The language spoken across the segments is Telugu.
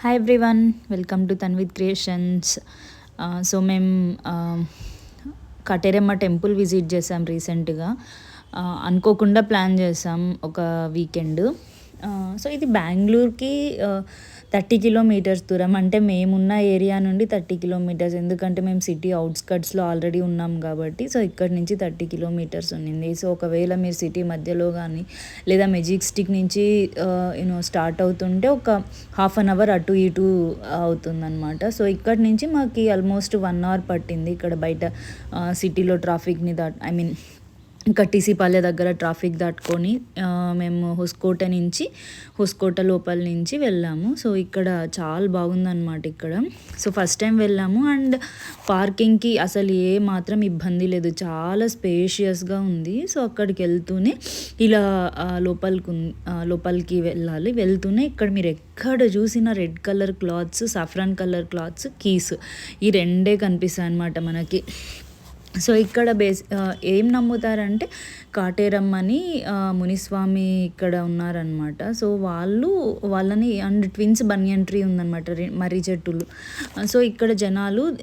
Hi everyone welcome to Tanvith creations so మేము కటేరమ్మ టెంపుల్ విజిట్ చేసాం రీసెంట్గా uh, అనుకోకుండా ప్లాన్ చేసాం ఒక వీకెండ్ సో uh, ఇది బెంగళూరుకి థర్టీ కిలోమీటర్స్ దూరం. అంటే మేమున్న ఏరియా నుండి థర్టీ కిలోమీటర్స్. ఎందుకంటే మేము సిటీ అవుట్స్కట్స్లో ఆల్రెడీ ఉన్నాం కాబట్టి సో ఇక్కడ నుంచి థర్టీ కిలోమీటర్స్ ఉన్నింది. సో ఒకవేళ మీరు సిటీ మధ్యలో కానీ లేదా మెజిక్ స్టిక్ నుంచి యూనో స్టార్ట్ అవుతుంటే ఒక హాఫ్ అన్ అవర్ అటు ఇటు అవుతుందన్నమాట. సో ఇక్కడ నుంచి మాకు ఆల్మోస్ట్ వన్ అవర్ పట్టింది ఇక్కడ బయట సిటీలో ట్రాఫిక్ని దాట్ ఐ మీన్ ఇంకా టీసీపాలె దగ్గర ట్రాఫిక్ దాటుకొని మేము హుస్కోట నుంచి హుస్కోట లోపల నుంచి వెళ్ళాము. సో ఇక్కడ చాలా బాగుందన్నమాట ఇక్కడ. సో ఫస్ట్ టైం వెళ్ళాము అండ్ పార్కింగ్కి అసలు ఏ మాత్రం ఇబ్బంది లేదు. చాలా స్పేషియస్గా ఉంది. సో అక్కడికి వెళ్తూనే ఇలా లోపలికి లోపలికి వెళ్ళాలి. వెళ్తూనే ఇక్కడ మీరు ఎక్కడ చూసిన red colour clothes saffron colour clothes keys ఈ రెండే కనిపిస్తాయి అన్నమాట మనకి. సో ఇక్కడ బేస్ ఏం నమ్ముతారంటే కాటేరమ్మని మునిస్వామి ఇక్కడ ఉన్నారనమాట సో వాళ్ళు వాళ్ళని అండ్ ట్విన్స్ బనియన్ ట్రీ ఉందన్నమాట మర్రి చెట్టులు. సో ఇక్కడ జనాలు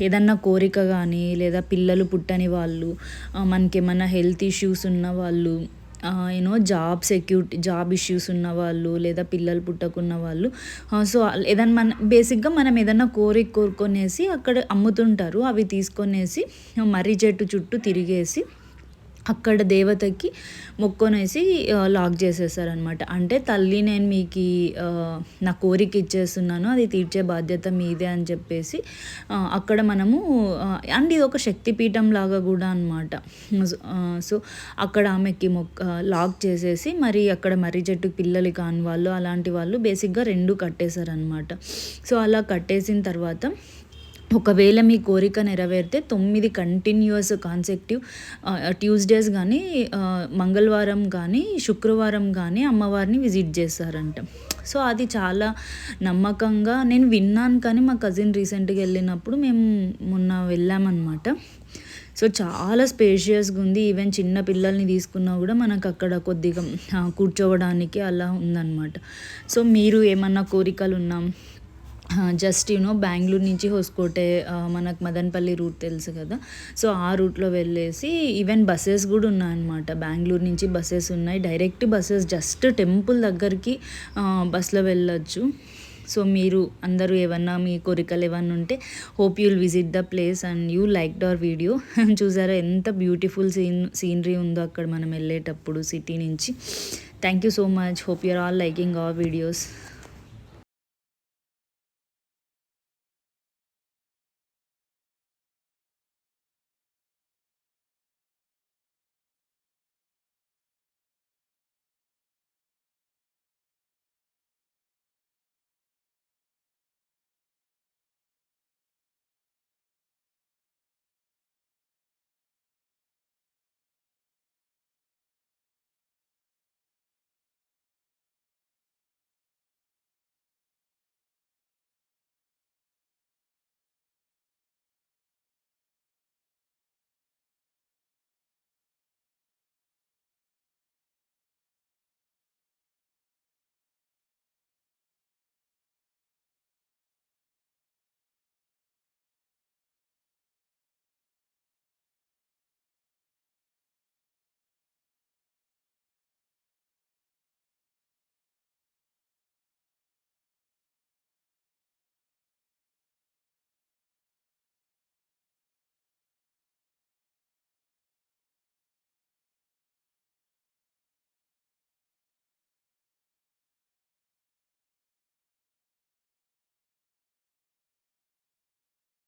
ఏదన్నా కోరిక కానీ లేదా పిల్లలు పుట్టని వాళ్ళు మనకేమన్నా హెల్త్ ఇష్యూస్ ఉన్న వాళ్ళు you know job security job issues ఉన్న వాళ్ళు లేదా పిల్లలు పుట్టకున్న వాళ్ళు సో ఏదైనా మన బేసిక్గా మనం ఏదన్నా కోరిక కోరుకొనేసి అక్కడ అమ్ముతుంటారు. అవి తీసుకొనేసి మర్రి చెట్టు చుట్టూ తిరిగేసి అక్కడ దేవతకి మొక్కొనేసి లాక్ చేసేసారనమాట అంటే తల్లి నేను మీకు నా కోరిక ఇచ్చేస్తున్నాను అది తీర్చే బాధ్యత మీదే అని చెప్పేసి అక్కడ మనము అండ్ ఇది ఒక శక్తిపీఠం లాగా కూడా అనమాట సో అక్కడ ఆమెకి మొక్క లాక్ చేసేసి మరి అక్కడ మర్రి చెట్టు పిల్లలు కాని వాళ్ళు అలాంటి వాళ్ళు బేసిక్గా రెండు కట్టేశారనమాట సో అలా కట్టేసిన తర్వాత ఒకవేళ మీ కోరిక నెరవేరితే తొమ్మిది కంటిన్యూస్ కాన్సెక్టివ్ ట్యూస్డేస్ కానీ మంగళవారం కానీ శుక్రవారం కానీ అమ్మవారిని విజిట్ చేస్తారంట. సో అది చాలా నమ్మకంగా నేను విన్నాను కానీ మా కజిన్ రీసెంట్గా వెళ్ళినప్పుడు మేము మొన్న వెళ్ళామన్నమాట. సో చాలా స్పేషియస్గా ఉంది. ఈవెన్ చిన్న పిల్లల్ని తీసుకున్నా కూడా మనకు అక్కడ కొద్దిగా కూర్చోవడానికి అలా ఉందన్నమాట. సో మీరు ఏమన్నా కోరికలు ఉన్నాం జస్ట్ యూనో బెంగళూరు నుంచి హోస్కోటే మనకు మదనపల్లి రూట్ తెలుసు కదా. సో ఆ రూట్లో వెళ్ళేసి ఈవెన్ బస్సెస్ కూడా ఉన్నాయన్నమాట. బెంగళూరు నుంచి బస్సెస్ ఉన్నాయి. డైరెక్ట్ బస్సెస్ జస్ట్ టెంపుల్ దగ్గరికి బస్సులో వెళ్ళొచ్చు. సో మీరు అందరూ ఏమన్నా మీ కోరికలు ఏమన్నా ఉంటే hope you'll visit the place and you like our video చూసారా ఎంత బ్యూటిఫుల్ సీన్ సీనరీ ఉందో అక్కడ మనం వెళ్ళేటప్పుడు సిటీ నుంచి. Thank you so much hope you're all liking our videos